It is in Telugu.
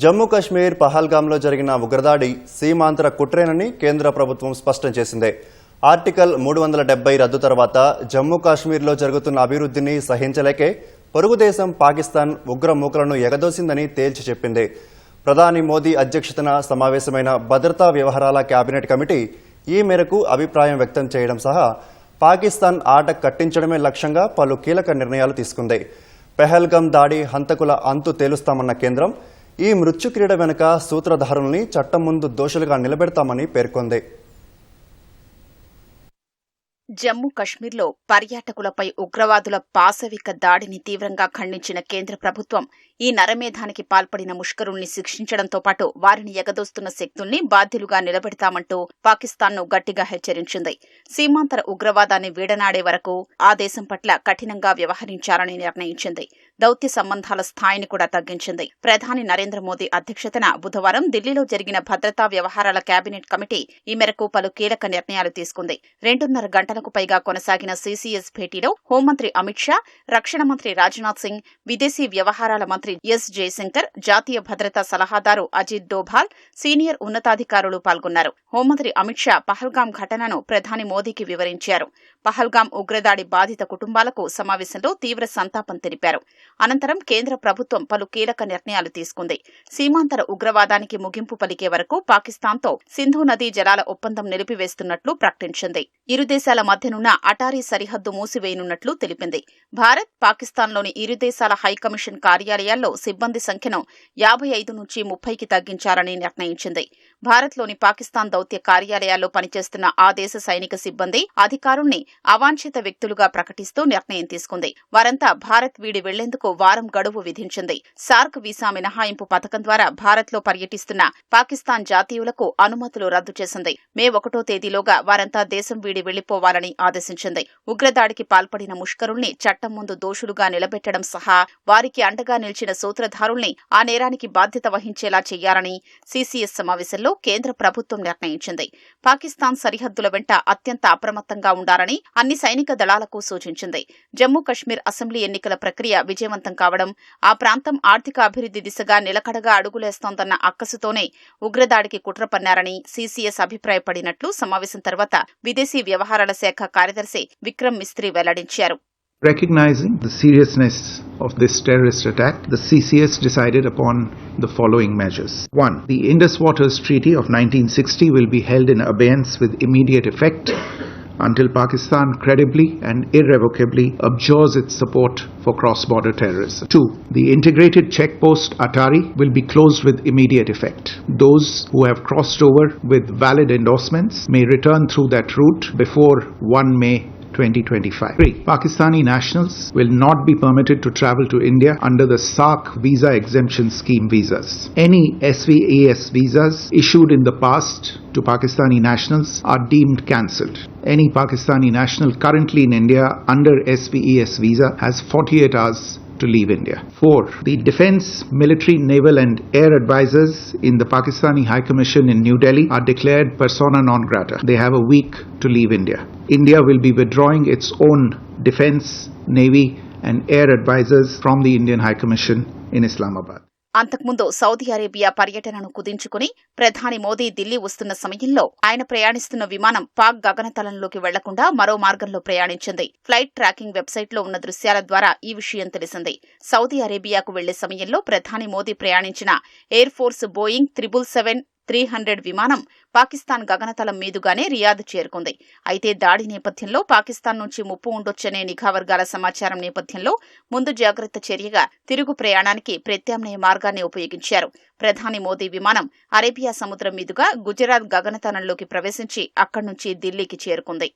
జమ్మూ కాశ్మీర్ పహల్గాంలో జరిగిన ఉగ్రదాడి సీమాంతర కుట్రేనని కేంద్ర ప్రభుత్వం స్పష్టం చేసింది. ఆర్టికల్ మూడు వందల డెబ్బై రద్దు తర్వాత జమ్మూ కాశ్మీర్లో జరుగుతున్న అభివృద్ధిని సహించలేకే పొరుగుదేశం పాకిస్తాన్ ఉగ్ర మూకలను ఎగదోసిందని తేల్చి చెప్పింది. ప్రధాని మోదీ అధ్యక్షతన సమావేశమైన భద్రతా వ్యవహారాల కేబినెట్ కమిటీ ఈ మేరకు అభిప్రాయం వ్యక్తం చేయడం సహా పాకిస్తాన్ ఆట కట్టించడమే లక్ష్యంగా పలు కీలక నిర్ణయాలు తీసుకుంది. పెహల్గం దాడి హంతకుల అంతు తేలుస్తామన్న కేంద్రం ఈ మృత్యుక్రీడ వెనుక సూత్రధారుల్ని చట్టం ముందు దోషులుగా నిలబెడతామని పేర్కొంది. జమ్మూ కశ్మీర్లో పర్యాటకులపై ఉగ్రవాదుల పాశవిక దాడిని తీవ్రంగా ఖండించిన కేంద్ర ప్రభుత్వం ఈ నరమేధానికి పాల్పడిన ముష్కరుల్ని శిక్షించడంతో పాటు వారిని ఎగదోస్తున్న శక్తుల్ని బాధ్యులుగా నిలబెడతామంటూ పాకిస్తాన్ను గట్టిగా హెచ్చరించింది. సీమాంతర ఉగ్రవాదాన్ని వీడనాడే వరకు ఆ దేశం పట్ల కఠినంగా వ్యవహరించాలని నిర్ణయించింది. దౌత్య సంబంధాల స్థాయిని కూడా తగ్గించింది. ప్రధాని నరేంద్ర మోదీ అధ్యక్షతన బుధవారం ఢిల్లీలో జరిగిన భద్రతా వ్యవహారాల కేబినెట్ కమిటీ ఈ మేరకు పలు కీలక నిర్ణయాలు తీసుకుంది. రెండున్నర గంటలకు పైగా కొనసాగిన సీసీఎస్ భేటీలో హోంమంత్రి అమిత్ షా రక్షణ మంత్రి రాజ్నాథ్ సింగ్ విదేశీ వ్యవహారాల మంత్రి ఎస్ జయశంకర్ జాతీయ భద్రతా సలహాదారు అజిత్ డోభాల్ సీనియర్ ఉన్నతాధికారులు పాల్గొన్నారు. హోంమంత్రి అమిత్ షా పహల్గాం ఘటనను ప్రధాని మోదీకి వివరించారు. పహల్గాం ఉగ్రదాడి బాధిత కుటుంబాలకు సమావేశంలో తీవ్ర సంతాపం తెలిపారు. అనంతరం కేంద్ర ప్రభుత్వం పలు కీలక నిర్ణయాలు తీసుకుంది. సీమాంతర ఉగ్రవాదానికి ముగింపు పలికే వరకు పాకిస్తాన్తో సింధు నదీ జలాల ఒప్పందం నిలిపివేస్తున్నట్లు ప్రకటించింది. ఇరు దేశాల మధ్యనున్న అటారీ సరిహద్దు మూసివేయనున్నట్లు తెలిపింది. భారత్ పాకిస్తాన్లోని ఇరు దేశాల హైకమిషన్ కార్యాలయాల్లో సిబ్బంది సంఖ్యను యాభై ఐదు నుంచి ముప్పైకి తగ్గించాలని నిర్ణయించింది. భారత్లోని పాకిస్తాన్ దౌత్య కార్యాలయాల్లో పనిచేస్తున్న ఆ దేశ సైనిక సిబ్బంది అధికారుల్ని అవాంఛిత వ్యక్తులుగా ప్రకటిస్తూ నిర్ణయం తీసుకుంది. వారంతా భారత్ వీడి వెళ్ళేందుకు వెళ్ళేందుకు వారం గడువు విధించింది. సార్క్ వీసా మినహాయింపు పథకం ద్వారా భారత్లో పర్యటిస్తున్న పాకిస్తాన్ జాతీయులకు అనుమతులు రద్దు చేసింది. మే ఒకటో తేదీలోగా వారంతా దేశం వీడి వెళ్ళిపోవాలని ఆదేశించింది. ఉగ్రదాడికి పాల్పడిన ముష్కరుల్ని చట్టం ముందు దోషులుగా నిలబెట్టడం సహా వారికి అండగా నిలిచిన సూత్రధారుల్ని ఆ నేరానికి బాధ్యత వహించేలా చేయాలని సీసీఎస్ సమావేశంలో కేంద్ర ప్రభుత్వం నిర్ణయించింది. పాకిస్తాన్ సరిహద్దుల వెంట అత్యంత అప్రమత్తంగా ఉండాలని అన్ని సైనిక దళాలకు సూచించింది. జమ్మూ కశ్మీర్ అసెంబ్లీ ఎన్నికల ప్రక్రియ విజయ విజయవంతం కావడం ఆ ప్రాంతం ఆర్థిక అభివృద్ది దిశగా నిలకడగా అడుగులేస్తోందన్న అక్కసుతోనే ఉగ్రదాడికి కుట్ర పన్నారని సీసీఎస్ అభిప్రాయపడినట్లు సమావేశం తర్వాత విదేశీ వ్యవహారాల శాఖ కార్యదర్శి విక్రమ్ మిస్త్రీ వెల్లడించారు Recognizing the seriousness of this terrorist attack, the CCS decided upon the following measures. 1. The Indus Waters Treaty of 1960 will be held in abeyance with immediate effect until Pakistan credibly and irrevocably abjures its support for cross-border terrorism. 2. The integrated checkpost Atari will be closed with immediate effect. Those who have crossed over with valid endorsements may return through that route before 1 May 2025. 3. Pakistani nationals will not be permitted to travel to India under the SARC visa exemption scheme visas. Any SVAS visas issued in the past to Pakistani nationals are deemed cancelled. Any Pakistani national currently in India under SVES visa has 48 hours to leave India. 4. The defense, military, naval and air advisors in the Pakistani High Commission in New Delhi are declared persona non grata. They have a week to leave India. India will be withdrawing its own defense, navy and air advisors from the Indian High Commission in Islamabad. అంతకుముందు సౌదీ అరేబియా పర్యటనను కుదించుకుని ప్రధాని మోదీ ఢిల్లీ వస్తున్న సమయంలో ఆయన ప్రయాణిస్తున్న విమానం పాక్ గగనతలంలోకి వెళ్ళకుండా మరో మార్గంలో ప్రయాణించింది. ఫ్లైట్ ట్రాకింగ్ వెబ్సైట్లో ఉన్న దృశ్యాల ద్వారా ఈ విషయం తెలిసింది. సౌదీ అరేబియాకు వెళ్ళే సమయంలో ప్రధాని మోదీ ప్రయాణించిన air force Boeing triple seven three hundred విమానం పాకిస్తాన్ గగనతలం మీదుగానే రియాద్ చేరుకుంది. అయితే దాడి నేపథ్యంలో పాకిస్తాన్ నుంచి ముప్పు ఉండొచ్చనే నిఘా వర్గాల సమాచారం నేపథ్యంలో ముందు జాగ్రత్త చర్యగా తిరుగు ప్రయాణానికి ప్రత్యామ్నాయ మార్గాన్ని ఉపయోగించారు. ప్రధాని మోదీ విమానం అరేబియా సముద్రం మీదుగా గుజరాత్ గగనతలంలోకి ప్రవేశించి అక్కడి నుంచి ఢిల్లీకి చేరుకుంది.